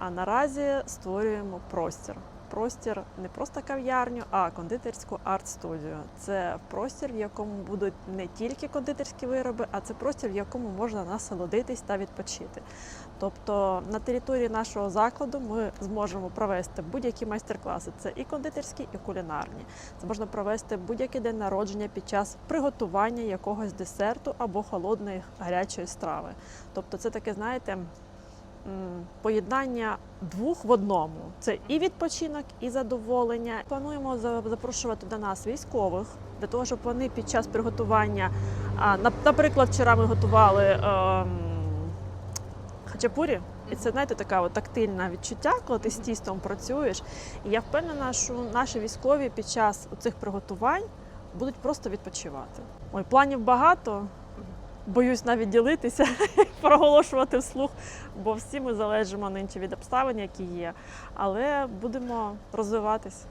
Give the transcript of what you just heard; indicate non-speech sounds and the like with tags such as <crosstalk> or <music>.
А наразі створюємо простір. Простір не просто кав'ярню, а кондитерську арт-студію. Це простір, в якому будуть не тільки кондитерські вироби, а це простір, в якому можна насолодитись та відпочити. Тобто на території нашого закладу ми зможемо провести будь-які майстер-класи. Це і кондитерські, і кулінарні. Це можна провести будь-який день народження під час приготування якогось десерту або холодної гарячої страви. Тобто, це таке, знаєте, поєднання двох в одному. Це і відпочинок, і задоволення. Плануємо запрошувати до нас військових для того, щоб вони під час приготування, наприклад, вчора ми готували. ем, хачапурі. І це знаєте така от тактильне відчуття, коли ти з тістом працюєш. І я впевнена, що наші військові під час цих приготувань будуть просто відпочивати. Ой, планів багато. Боюсь навіть ділитися, <laughs> проголошувати вслух, бо всі ми залежимо нині від обставин, які є. Але будемо розвиватись.